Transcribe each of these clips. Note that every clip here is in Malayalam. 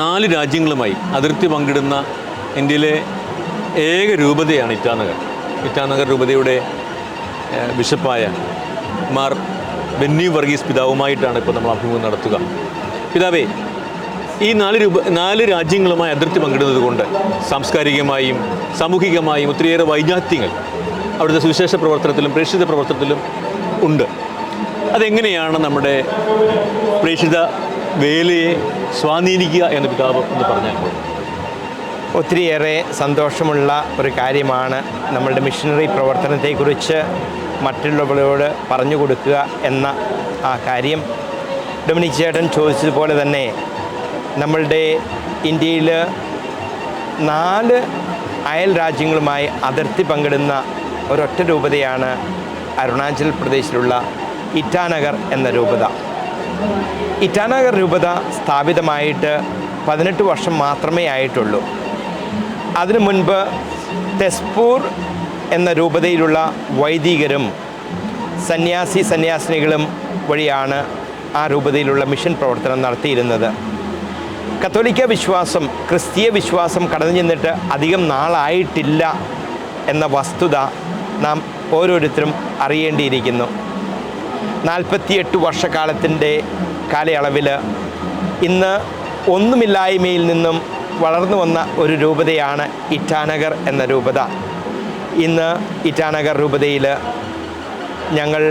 നാല് രാജ്യങ്ങളുമായി അതിർത്തി പങ്കിടുന്ന ഇന്ത്യയിലെ ഏക രൂപതയാണ് ഇറ്റാനഗർ. ഇറ്റാനഗർ രൂപതയുടെ ബിഷപ്പായ മാർ ബെന്നി വർഗീസ് പിതാവുമായിട്ടാണ് ഇപ്പോൾ നമ്മൾ അഭിമുഖം നടത്തുക. പിതാവേ ഈ നാല് രൂപ നാല് രാജ്യങ്ങളുമായി അതിർത്തി പങ്കിടുന്നത് കൊണ്ട് സാംസ്കാരികമായും സാമൂഹികമായും ഒത്തിരിയേറെ വൈജാത്യങ്ങൾ അവിടുത്തെ സുവിശേഷ പ്രവർത്തനത്തിലും പ്രേക്ഷിത പ്രവർത്തനത്തിലും ഉണ്ട്. അതെങ്ങനെയാണ് നമ്മുടെ പ്രേക്ഷിത വേലയെ സ്വാധീനിക്കുക എന്ന് പിതാവ് എന്ന് പറഞ്ഞാൽ ഒത്തിരിയേറെ സന്തോഷമുള്ള ഒരു കാര്യമാണ് നമ്മളുടെ മിഷനറി പ്രവർത്തനത്തെക്കുറിച്ച് മറ്റുള്ളവരോട് പറഞ്ഞു കൊടുക്കുക എന്ന ആ കാര്യം. ഡൊമിനിക് ചേട്ടൻ ചോദിച്ചതുപോലെ തന്നെ നമ്മളുടെ ഇന്ത്യയിൽ നാല് അയൽ രാജ്യങ്ങളുമായി അതിർത്തി പങ്കിടുന്ന ഒരൊറ്റ രൂപതയാണ് അരുണാചൽ പ്രദേശിലുള്ള ഇറ്റാനഗർ എന്ന രൂപത. ഇറ്റാനഗർ രൂപത സ്ഥാപിതമായിട്ട് പതിനെട്ട് വർഷം മാത്രമേ ആയിട്ടുള്ളൂ. അതിനു മുൻപ് തെസ്പൂർ എന്ന രൂപതയിലുള്ള വൈദികരും സന്യാസി സന്യാസിനികളും വഴിയാണ് ആ രൂപതയിലുള്ള മിഷൻ പ്രവർത്തനം നടത്തിയിരുന്നത്. കത്തോലിക്ക വിശ്വാസം ക്രിസ്തീയ വിശ്വാസം കടന്നു ചെന്നിട്ട് അധികം നാളായിട്ടില്ല എന്ന വസ്തുത നാം ഓരോരുത്തരും അറിയേണ്ടിയിരിക്കുന്നു. നാൽപ്പത്തിയെട്ട് വർഷക്കാലത്തിന്റെ കാലയളവിൽ ഇന്ന് ഒന്നുമില്ലായ്മയിൽ നിന്നും വളർന്നു വന്ന ഒരു രൂപതയാണ് ഇറ്റാനഗർ എന്ന രൂപത. ഇന്ന് ഇറ്റാനഗർ രൂപതയിൽ ഞങ്ങൾ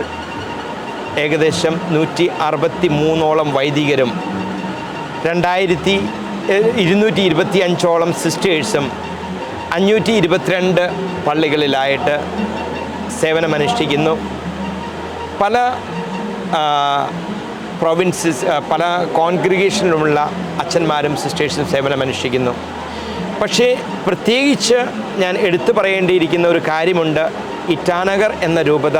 ഏകദേശം നൂറ്റി അറുപത്തി മൂന്നോളം വൈദികരും രണ്ടായിരത്തി ഇരുന്നൂറ്റി ഇരുപത്തി അഞ്ചോളം സിസ്റ്റേഴ്സും അഞ്ഞൂറ്റി ഇരുപത്തിരണ്ട് പള്ളികളിലായിട്ട് സേവനമനുഷ്ഠിക്കുന്നു. പല പ്രൊവിൻസസ് പല കോൺഗ്രിഗേഷനിലുമുള്ള അച്ഛന്മാരും സിസ്റ്റേഴ്സും സേവനമനുഷ്ഠിക്കുന്നു പക്ഷേ പ്രത്യേകിച്ച് ഞാൻ എടുത്തു പറയേണ്ടിയിരിക്കുന്ന ഒരു കാര്യമുണ്ട്. ഇറ്റാനഗർ എന്ന രൂപത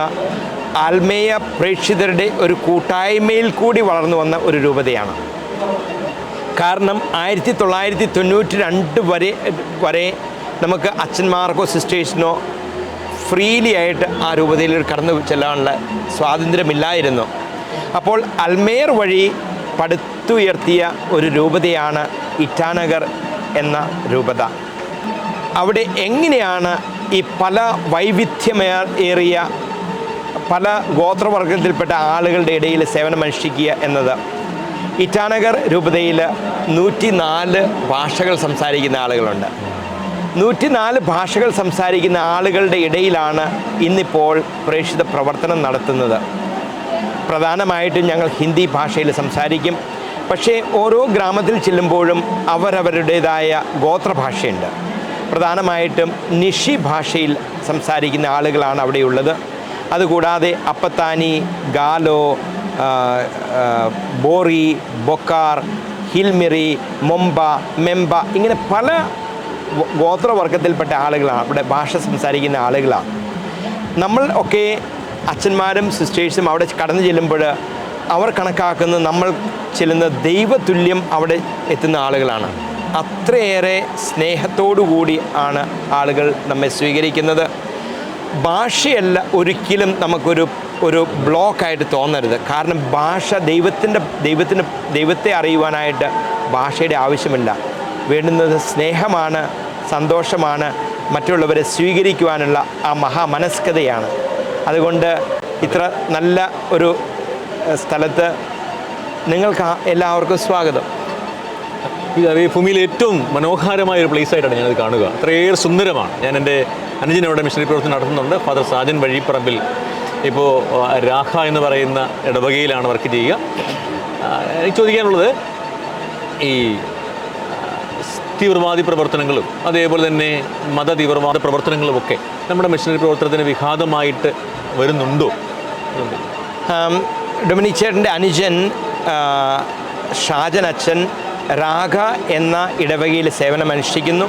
ആൽമേയ പ്രേക്ഷിതരുടെ ഒരു കൂട്ടായ്മയിൽ കൂടി വളർന്നു വന്ന ഒരു രൂപതയാണ്. കാരണം ആയിരത്തി തൊള്ളായിരത്തി തൊണ്ണൂറ്റി രണ്ട് വരെ വരെ നമുക്ക് അച്ഛന്മാർക്കോ സിസ്റ്റേഴ്സിനോ ഫ്രീലി ആയിട്ട് ആ രൂപതയിൽ കടന്നു ചെല്ലാനുള്ള സ്വാതന്ത്ര്യമില്ലായിരുന്നു. അപ്പോൾ അൽമേർ വഴി പടുത്തുയർത്തിയ ഒരു രൂപതയാണ് ഇറ്റാനഗർ എന്ന രൂപത. അവിടെ എങ്ങനെയാണ് ഈ പല വൈവിധ്യമേ ഏറിയ പല ഗോത്രവർഗത്തിൽപ്പെട്ട ആളുകളുടെ ഇടയിൽ സേവനമനുഷ്ഠിക്കുക എന്നത്? ഇറ്റാനഗർ രൂപതയിൽ നൂറ്റി നാല് ഭാഷകൾ സംസാരിക്കുന്ന ആളുകളുണ്ട്. നൂറ്റിനാല് ഭാഷകൾ സംസാരിക്കുന്ന ആളുകളുടെ ഇടയിലാണ് ഇന്നിപ്പോൾ പ്രേക്ഷിത പ്രവർത്തനം നടത്തുന്നത്. പ്രധാനമായിട്ടും ഞങ്ങൾ ഹിന്ദി ഭാഷയിൽ സംസാരിക്കും. പക്ഷേ ഓരോ ഗ്രാമത്തിൽ ചെല്ലുമ്പോഴും അവരവരുടേതായ ഗോത്രഭാഷയുണ്ട് പ്രധാനമായിട്ടും നിഷി ഭാഷയിൽ സംസാരിക്കുന്ന ആളുകളാണ് അവിടെയുള്ളത്. അതുകൂടാതെ അപ്പത്താനി ഗാലോ ബോറി ബൊക്കാർ ഹിൽമിറി മൊമ്പ മെമ്പ ഇങ്ങനെ പല ഗോത്രവർഗത്തിൽപ്പെട്ട ആളുകളാണ് അവിടെ ഭാഷ സംസാരിക്കുന്ന ആളുകളാണ്. നമ്മൾ ഒക്കെ അച്ഛന്മാരും സിസ്റ്റേഴ്സും അവിടെ കടന്നു ചെല്ലുമ്പോൾ അവർ കണക്കാക്കുന്ന നമ്മൾ ചെല്ലുന്ന ദൈവതുല്യം അവിടെ എത്തുന്ന ആളുകളാണ്. അത്രയേറെ കൂടി ആണ് ആളുകൾ നമ്മെ സ്വീകരിക്കുന്നത്. ഭാഷയല്ല ഒരിക്കലും നമുക്കൊരു ഒരു ബ്ലോക്കായിട്ട് തോന്നരുത്. കാരണം ഭാഷ ദൈവത്തിന്റെ ദൈവത്തിന് ദൈവത്തെ അറിയുവാനായിട്ട് ഭാഷയുടെ ആവശ്യമില്ല. വേണ്ടുന്നത് സ്നേഹമാണ് സന്തോഷമാണ് മറ്റുള്ളവരെ സ്വീകരിക്കുവാനുള്ള ആ മഹാമനസ്കതയാണ്. അതുകൊണ്ട് ഇത്ര നല്ല ഒരു സ്ഥലത്ത് നിങ്ങൾക്ക് എല്ലാവർക്കും സ്വാഗതം. ഈ ഭൂമിയിൽ ഏറ്റവും മനോഹരമായ ഒരു പ്ലേസ് ആയിട്ടാണ് ഞാനത് കാണുക. അത്രയേറെ സുന്ദരമാണ്. ഞാൻ എന്റെ അനുജനോടെ മിഷണറി പ്രവർത്തനം നടത്തുന്നുണ്ട്. ഫാദർ സാജൻ വഴിപ്പറമ്പിൽ ഇപ്പോൾ രാഹ എന്ന് പറയുന്ന ഇടവകയിലാണ് വർക്ക് ചെയ്യുക. എനിക്ക് ചോദിക്കാനുള്ളത് ഈ തീവ്രവാദി പ്രവർത്തനങ്ങളും അതേപോലെ തന്നെ മത തീവ്രവാദ പ്രവർത്തനങ്ങളും ഒക്കെ നമ്മുടെ മിഷനറി പ്രവർത്തനത്തിന് വിഘാതമായിട്ട് വരുന്നുണ്ടോ? ആം, ഡൊമിനിക് ചേട്ടന്റെ അനുജൻ ഷാജൻ അച്ഛൻ രാഘ എന്ന ഇടവകയിൽ സേവനം സേവനമനുഷ്ഠിക്കുന്നു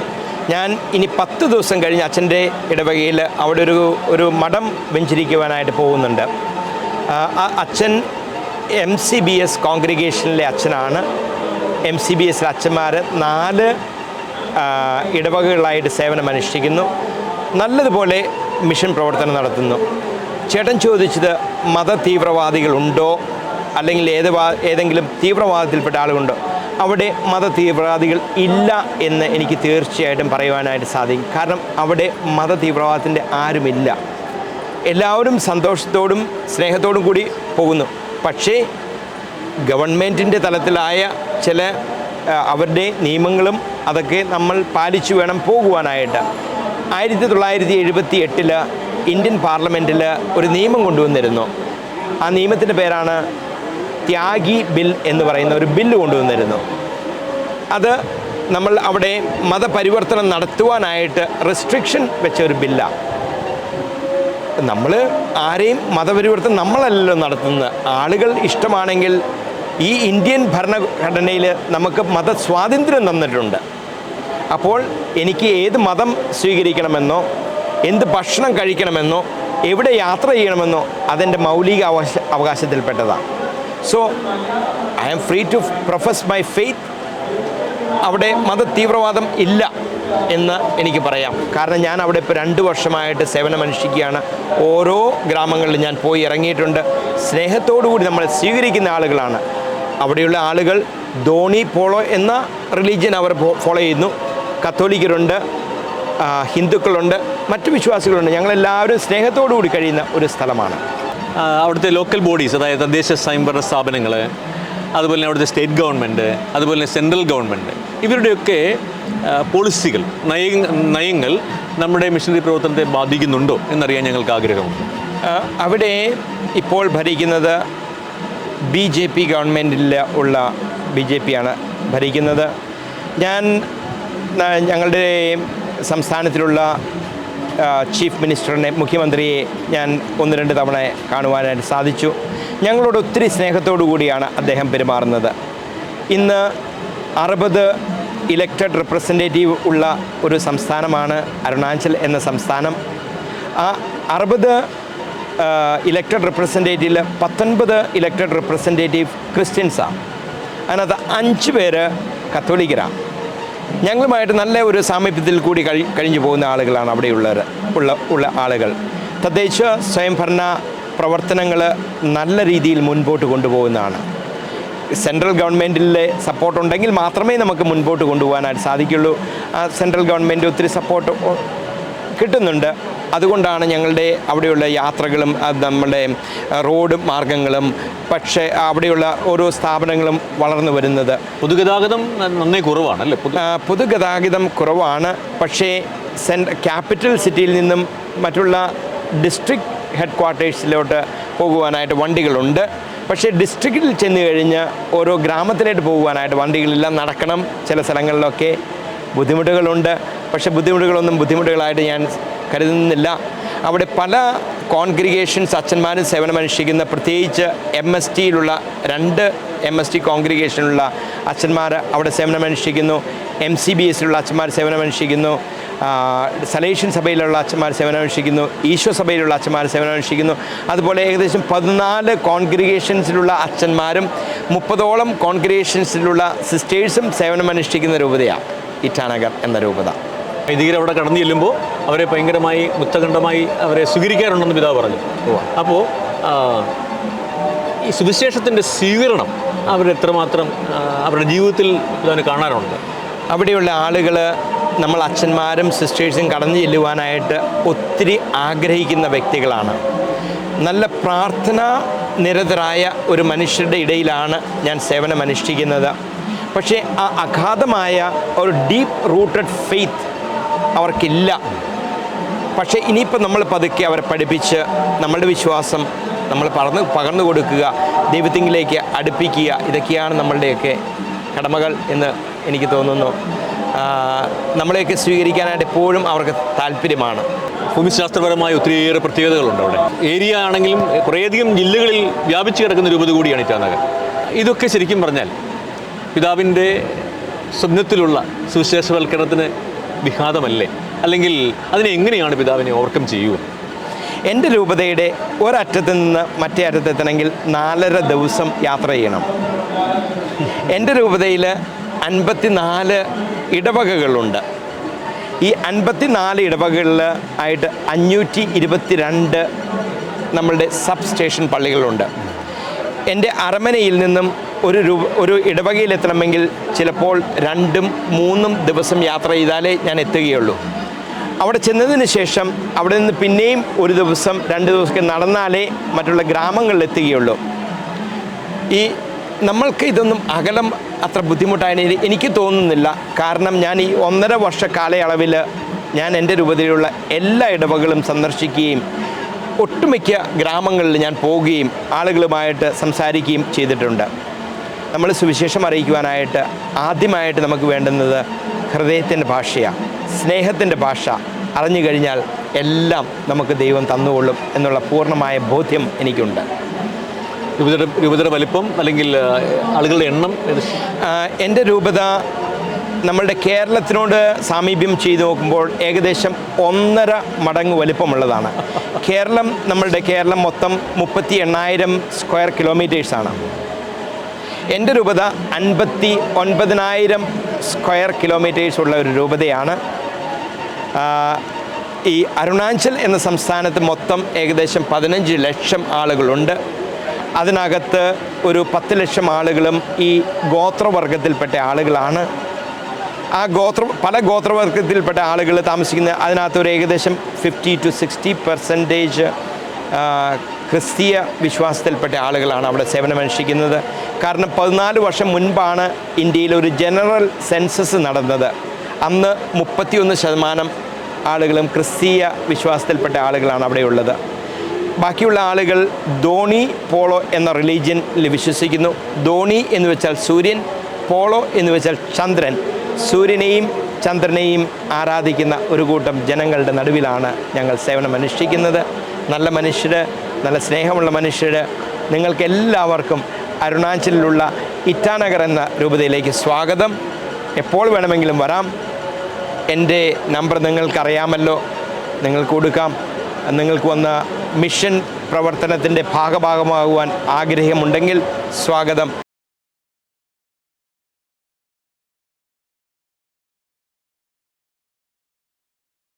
ഞാൻ ഇനി പത്ത് ദിവസം കഴിഞ്ഞ് അച്ഛന്റെ ഇടവകയിൽ അവിടെ ഒരു ഒരു മഠം വെഞ്ചരിക്കുവാനായിട്ട് പോകുന്നുണ്ട്. അച്ഛൻ എം സി ബി എസ് കോൺഗ്രിഗേഷനിലെ അച്ഛനാണ്. എം സി ബി എസിലെ അച്ഛന്മാർ നാല് ഇടവകകളിലായിട്ട് സേവനം അനുഷ്ഠിക്കുന്നു. നല്ലതുപോലെ മിഷൻ പ്രവർത്തനം നടത്തുന്നു. ചേട്ടൻ ചോദിച്ചത് മത തീവ്രവാദികളുണ്ടോ? അല്ലെങ്കിൽ ഏത് വാ- ഏതെങ്കിലും തീവ്രവാദത്തിൽപ്പെട്ട ആളുകളുണ്ടോ? അവിടെ മത തീവ്രവാദികൾ ഇല്ല എന്ന് എനിക്ക് തീർച്ചയായിട്ടും പറയുവാനായിട്ട് സാധിക്കും. കാരണം അവിടെ മത തീവ്രവാദത്തിന്റെ ആരുമില്ല. എല്ലാവരും സന്തോഷത്തോടും സ്നേഹത്തോടും കൂടി പോകുന്നു. പക്ഷേ ഗവൺമെന്റിന്റെ തലത്തിലായ ചില അവരുടെ നിയമങ്ങളും അതൊക്കെ നമ്മൾ പാലിച്ചു വേണം പോകുവാനായിട്ട്. ആയിരത്തി തൊള്ളായിരത്തി എഴുപത്തി എട്ടിൽ ഇന്ത്യൻ പാർലമെന്റിൽ ഒരു നിയമം കൊണ്ടുവന്നിരുന്നു. ആ നിയമത്തിന്റെ പേരാണ് ത്യാഗി ബിൽ എന്ന് പറയുന്ന ഒരു ബില്ല് കൊണ്ടുവന്നിരുന്നു. അത് നമ്മൾ അവിടെ മതപരിവർത്തനം നടത്തുവാനായിട്ട് റെസ്ട്രിക്ഷൻ വെച്ച ഒരു ബില്ലാണ് നമ്മൾ ആരെയും മതപരിവർത്തനം നമ്മളല്ലല്ലോ നടത്തുന്നത്. ആളുകൾ ഇഷ്ടമാണെങ്കിൽ ഈ ഇന്ത്യൻ ഭരണഘടനയിൽ നമുക്ക് മതസ്വാതന്ത്ര്യം തന്നിട്ടുണ്ട്. അപ്പോൾ എനിക്ക് ഏത് മതം സ്വീകരിക്കണമെന്നോ എന്ത് ഭക്ഷണം കഴിക്കണമെന്നോ എവിടെ യാത്ര ചെയ്യണമെന്നോ അതെന്റെ മൗലിക അവകാശ അവകാശത്തിൽപ്പെട്ടതാണ് so I am free to profess my faith അവിടെ മത തീവ്രവാദം ഇല്ല എന്ന് എനിക്ക് പറയാം. കാരണം ഞാൻ അവിടെ ഇപ്പോൾ രണ്ട് വർഷമായിട്ട് സേവനമനുഷ്ഠിക്കുകയാണ്. ഓരോ ഗ്രാമങ്ങളിലും ഞാൻ പോയി ഇറങ്ങിയിട്ടുണ്ട്. സ്നേഹത്തോടു കൂടി നമ്മളെ സ്വീകരിക്കുന്ന ആളുകളാണ്. അവിടെയുള്ള ആളുകൾ ധോണി പോളോ എന്ന റിലീജിയൻ അവർ ഫോളോ ചെയ്യുന്നു. കത്തോലിക്കരുണ്ട് ഹിന്ദുക്കളുണ്ട് മറ്റു വിശ്വാസികളുണ്ട്. ഞങ്ങളെല്ലാവരും സ്നേഹത്തോടു കൂടി കഴിയുന്ന ഒരു സ്ഥലമാണ്. അവിടുത്തെ ലോക്കൽ ബോഡീസ് അതായത് തദ്ദേശ സ്വയംഭരണ സ്ഥാപനങ്ങൾ അതുപോലെ തന്നെ അവിടുത്തെ സ്റ്റേറ്റ് ഗവൺമെന്റ് അതുപോലെ തന്നെ സെൻട്രൽ ഗവൺമെന്റ് ഇവരുടെയൊക്കെ പോളിസികൾ നയ നയങ്ങൾ നമ്മുടെ മിഷനറി പ്രവർത്തനത്തെ ബാധിക്കുന്നുണ്ടോ എന്നറിയാൻ ഞങ്ങൾക്ക് ആഗ്രഹമുണ്ട്. അവിടെ ഇപ്പോൾ ഭരിക്കുന്നത് ബി ജെ പി ഗവൺമെന്റിൽ ഉള്ള ബി ജെ പി ആണ് ഭരിക്കുന്നത്. ഞാൻ ഞങ്ങളുടെ സംസ്ഥാനത്തിലുള്ള ചീഫ് മിനിസ്റ്ററിനെ മുഖ്യമന്ത്രിയെ ഞാൻ ഒന്ന് രണ്ട് തവണ കാണുവാനായിട്ട് സാധിച്ചു. ഞങ്ങളോട് ഒത്തിരി സ്നേഹത്തോടു കൂടിയാണ് അദ്ദേഹം പെരുമാറുന്നത്. ഇന്ന് അറുപത് ഇലക്റ്റഡ് റെപ്രസെന്റേറ്റീവ് ഉള്ള ഒരു സംസ്ഥാനമാണ് അരുണാചൽ എന്ന സംസ്ഥാനം. ആ അറുപത് ഇലക്റ്റഡ് റെപ്രസെന്റേറ്റീവിൽ പത്തൊൻപത് ഇലക്റ്റഡ് റെപ്രസെന്റേറ്റീവ് ക്രിസ്ത്യൻസാണ് അതിനകത്ത് അഞ്ച് പേര് കത്തോലിക്കരാണ് ഞങ്ങളുമായിട്ട് നല്ല ഒരു സാമീപ്യത്തിൽ കൂടി കഴി കഴിഞ്ഞു പോകുന്ന ആളുകളാണ് അവിടെയുള്ളവർ ഉള്ള ഉള്ള ആളുകൾ. തദ്ദേശ സ്വയംഭരണ പ്രവർത്തനങ്ങൾ നല്ല രീതിയിൽ മുൻപോട്ട് കൊണ്ടുപോകുന്നതാണ്. സെൻട്രൽ ഗവൺമെന്റിലെ സപ്പോർട്ട് ഉണ്ടെങ്കിൽ മാത്രമേ നമുക്ക് മുൻപോട്ട് കൊണ്ടുപോകാനായിട്ട് സാധിക്കുള്ളൂ. സെൻട്രൽ ഗവൺമെന്റ് ഒത്തിരി സപ്പോർട്ട് കിട്ടുന്നുണ്ട്. അതുകൊണ്ടാണ് ഞങ്ങളുടെ അവിടെയുള്ള യാത്രകളും നമ്മുടെ റോഡ് മാർഗങ്ങളും പക്ഷേ അവിടെയുള്ള ഓരോ സ്ഥാപനങ്ങളും വളർന്നു വരുന്നത്. പൊതുഗതാഗതം നന്നേ കുറവാണ് അല്ലേ പൊതു പൊതുഗതാഗതം കുറവാണ്. പക്ഷേ സെൻട്ര ക്യാപിറ്റൽ സിറ്റിയിൽ നിന്നും മറ്റുള്ള ഡിസ്ട്രിക്ട് ഹെഡ് ക്വാർട്ടേഴ്സിലോട്ട് പോകുവാനായിട്ട് വണ്ടികളുണ്ട്. പക്ഷേ ഡിസ്ട്രിക്റ്റിൽ ചെന്ന് കഴിഞ്ഞ് ഓരോ ഗ്രാമത്തിലേക്ക് പോകുവാനായിട്ട് വണ്ടികളെല്ലാം നടക്കണം. ചില സ്ഥലങ്ങളിലൊക്കെ ബുദ്ധിമുട്ടുകളുണ്ട്. പക്ഷേ ബുദ്ധിമുട്ടുകളൊന്നും ബുദ്ധിമുട്ടുകളായിട്ട് ഞാൻ കരുതുന്നില്ല. അവിടെ പല കോൺഗ്രിഗേഷൻസ് അച്ഛന്മാരും സേവനമനുഷ്ഠിക്കുന്ന പ്രത്യേകിച്ച് എം എസ് ടിയിലുള്ള രണ്ട് എം എസ് ടി കോൺഗ്രിഗേഷനിലുള്ള അച്ഛന്മാർ അവിടെ സേവനമനുഷ്ഠിക്കുന്നു എം സി ബി എസിലുള്ള അച്ഛന്മാർ സേവനമനുഷ്ഠിക്കുന്നു സലേഷ്യൻ സഭയിലുള്ള അച്ഛന്മാർ സേവനമനുഷ്ഠിക്കുന്നു ഈശോ സഭയിലുള്ള അച്ഛന്മാർ സേവനമനുഷ്ഠിക്കുന്നു അതുപോലെ ഏകദേശം പതിനാല് കോൺഗ്രിഗേഷൻസിലുള്ള അച്ഛന്മാരും മുപ്പതോളം കോൺഗ്രിഗേഷൻസിലുള്ള സിസ്റ്റേഴ്സും സേവനമനുഷ്ഠിക്കുന്ന രൂപതയാണ്. ഇറ്റാനഗർ എന്ന രൂപത. വൈദികർ അവിടെ കടന്നു ചെല്ലുമ്പോൾ അവരെ ഭയങ്കരമായി മുത്തഖണ്ഡമായി അവരെ സ്വീകരിക്കാറുണ്ടെന്ന് പിതാവ് പറഞ്ഞു. അപ്പോൾ ഈ സുവിശേഷത്തിന്റെ സ്വീകരണം അവർ എത്രമാത്രം അവരുടെ ജീവിതത്തിൽ പിതാവിന് കാണാറുണ്ട്? അവിടെയുള്ള ആളുകൾ നമ്മൾ അച്ഛന്മാരും സിസ്റ്റേഴ്സും കടന്നു ചെല്ലുവാനായിട്ട് ഒത്തിരി ആഗ്രഹിക്കുന്ന വ്യക്തികളാണ്. നല്ല പ്രാർത്ഥന നിരതരായ ഒരു മനുഷ്യരുടെ ഇടയിലാണ് ഞാൻ സേവനം അനുഷ്ഠിക്കുന്നത് പക്ഷേ ആ അഗാധമായ ഒരു ഡീപ്പ് റൂട്ടഡ് ഫെയ്ത്ത് അവർക്കില്ല. പക്ഷേ ഇനിയിപ്പോൾ നമ്മൾ പതുക്കെ അവരെ പഠിപ്പിച്ച് നമ്മളുടെ വിശ്വാസം നമ്മൾ പറന്ന് പകർന്നു കൊടുക്കുക ദൈവത്തിങ്കിലേക്ക് അടുപ്പിക്കുക ഇതൊക്കെയാണ് നമ്മളുടെയൊക്കെ കടമകൾ എന്ന് എനിക്ക് തോന്നുന്നു. നമ്മളെയൊക്കെ സ്വീകരിക്കാനായിട്ട് എപ്പോഴും അവർക്ക് താല്പര്യമാണ്. ഭൂമിശാസ്ത്രപരമായ ഒത്തിരിയേറെ പ്രത്യേകതകളുണ്ട് അവിടെ. ഏരിയ ആണെങ്കിലും കുറേയധികം ജില്ലകളിൽ വ്യാപിച്ചു കിടക്കുന്ന രൂപത കൂടിയാണ് ഇറ്റാനഗർ. ഇതൊക്കെ ശരിക്കും പറഞ്ഞാൽ പിതാവിന്റെ സ്വപ്നത്തിലുള്ള സുവിശേഷവൽക്കരണത്തിന് വിഘാതമല്ലേ? അല്ലെങ്കിൽ അതിനെ എങ്ങനെയാണ് പിതാവിനെ ഓവർകം ചെയ്യുക? എന്റെ രൂപതയുടെ ഒരറ്റത്ത് നിന്ന് മറ്റേ അറ്റത്തെത്തണമെങ്കിൽ നാലര ദിവസം യാത്ര ചെയ്യണം. എന്റെ രൂപതയിൽ അൻപത്തിനാല് ഇടവകകളുണ്ട്. ഈ അൻപത്തിനാല് ഇടവകളിൽ ആയിട്ട് അഞ്ഞൂറ്റി ഇരുപത്തി രണ്ട് നമ്മളുടെ സബ് സ്റ്റേഷൻ പള്ളികളുണ്ട്. എന്റെ അരമനയിൽ നിന്നും ഒരു രൂപ ഒരു ഇടവകയിലെത്തണമെങ്കിൽ ചിലപ്പോൾ രണ്ടും മൂന്നും ദിവസം യാത്ര ചെയ്താലേ ഞാൻ എത്തുകയുള്ളൂ. അവിടെ ചെന്നതിന് ശേഷം അവിടെ നിന്ന് പിന്നെയും ഒരു ദിവസം രണ്ട് ദിവസമൊക്കെ നടന്നാലേ മറ്റുള്ള ഗ്രാമങ്ങളിൽ എത്തുകയുള്ളൂ. ഈ നമ്മൾക്ക് ഇതൊന്നും അകലം അത്ര ബുദ്ധിമുട്ടായി എനി- എനിക്ക് തോന്നുന്നില്ല. കാരണം ഞാൻ ഈ ഒന്നര വർഷ കാലയളവിൽ ഞാൻ എന്റെ രൂപതയിലുള്ള എല്ലാ ഇടവകളും സന്ദർശിക്കുകയും ഒട്ടുമിക്ക ഗ്രാമങ്ങളിൽ ഞാൻ പോവുകയും ആളുകളുമായിട്ട് സംസാരിക്കുകയും ചെയ്തിട്ടുണ്ട്. നമ്മൾ സുവിശേഷം അറിയിക്കുവാനായിട്ട് ആദ്യമായിട്ട് നമുക്ക് വേണ്ടുന്നത് ഹൃദയത്തിന്റെ ഭാഷയാണ്. സ്നേഹത്തിന്റെ ഭാഷ. അറിഞ്ഞു കഴിഞ്ഞാൽ എല്ലാം നമുക്ക് ദൈവം തന്നുകൊള്ളും എന്നുള്ള പൂർണമായ ബോധ്യം എനിക്കുണ്ട്. രൂപതയുടെ രൂപതയുടെ വലിപ്പം അല്ലെങ്കിൽ ആളുകളുടെ എണ്ണം എന്റെ രൂപത നമ്മളുടെ കേരളത്തിനോട് സാമീപ്യം ചെയ്തു നോക്കുമ്പോൾ ഏകദേശം ഒന്നര മടങ്ങ് വലിപ്പമുള്ളതാണ്. കേരളം നമ്മളുടെ കേരളം മൊത്തം മുപ്പത്തി എണ്ണായിരം സ്ക്വയർ കിലോമീറ്റേഴ്സാണ്. എന്റെ രൂപത അൻപത്തി ഒൻപതിനായിരം സ്ക്വയർ കിലോമീറ്റേഴ്സ് ഉള്ള ഒരു രൂപതയാണ്. ഈ അരുണാചൽ എന്ന സംസ്ഥാനത്ത് മൊത്തം ഏകദേശം പതിനഞ്ച് ലക്ഷം ആളുകളുണ്ട്. അതിനകത്ത് ഒരു പത്ത് ലക്ഷം ആളുകളും ഈ ഗോത്രവർഗത്തിൽപ്പെട്ട ആളുകളാണ്. ആ ഗോത്ര പല ഗോത്രവർഗത്തിൽപ്പെട്ട ആളുകൾ താമസിക്കുന്ന അതിനകത്ത് ഒരു ഏകദേശം ഫിഫ്റ്റി ടു സിക്സ്റ്റി പെർസെന്റേജ് ക്രിസ്തീയ വിശ്വാസത്തിൽപ്പെട്ട ആളുകളാണ് അവിടെ സേവനമനുഷ്ഠിക്കുന്നത് കാരണം പതിനാല് വർഷം മുൻപാണ് ഇന്ത്യയിൽ ഒരു ജനറൽ സെൻസസ് നടന്നത്. അന്ന് മുപ്പത്തിയൊന്ന് ശതമാനം ആളുകളും ക്രിസ്തീയ വിശ്വാസത്തിൽപ്പെട്ട ആളുകളാണ് അവിടെയുള്ളത്. ബാക്കിയുള്ള ആളുകൾ ധോണി പോളോ എന്ന റിലീജിയനിൽ വിശ്വസിക്കുന്നു. ധോണി എന്ന് വെച്ചാൽ സൂര്യൻ പോളോ എന്ന് വെച്ചാൽ ചന്ദ്രൻ. സൂര്യനെയും ചന്ദ്രനെയും ആരാധിക്കുന്ന ഒരു കൂട്ടം ജനങ്ങളുടെ നടുവിലാണ് ഞങ്ങൾ സേവനം അനുഷ്ഠിക്കുന്നത്. നല്ല മനുഷ്യർ നല്ല സ്നേഹമുള്ള മനുഷ്യർ നിങ്ങൾക്കെല്ലാവർക്കും അരുണാചലിലുള്ള ഇറ്റാനഗർ എന്ന രൂപതയിലേക്ക് സ്വാഗതം. എപ്പോൾ വേണമെങ്കിലും വരാം. എന്റെ നമ്പർ നിങ്ങൾക്കറിയാമല്ലോ. നിങ്ങൾക്ക് കൊടുക്കാം. നിങ്ങൾക്ക് വന്ന മിഷൻ പ്രവർത്തനത്തിന്റെ ഭാഗഭാഗമാകുവാൻ ആഗ്രഹമുണ്ടെങ്കിൽ സ്വാഗതം.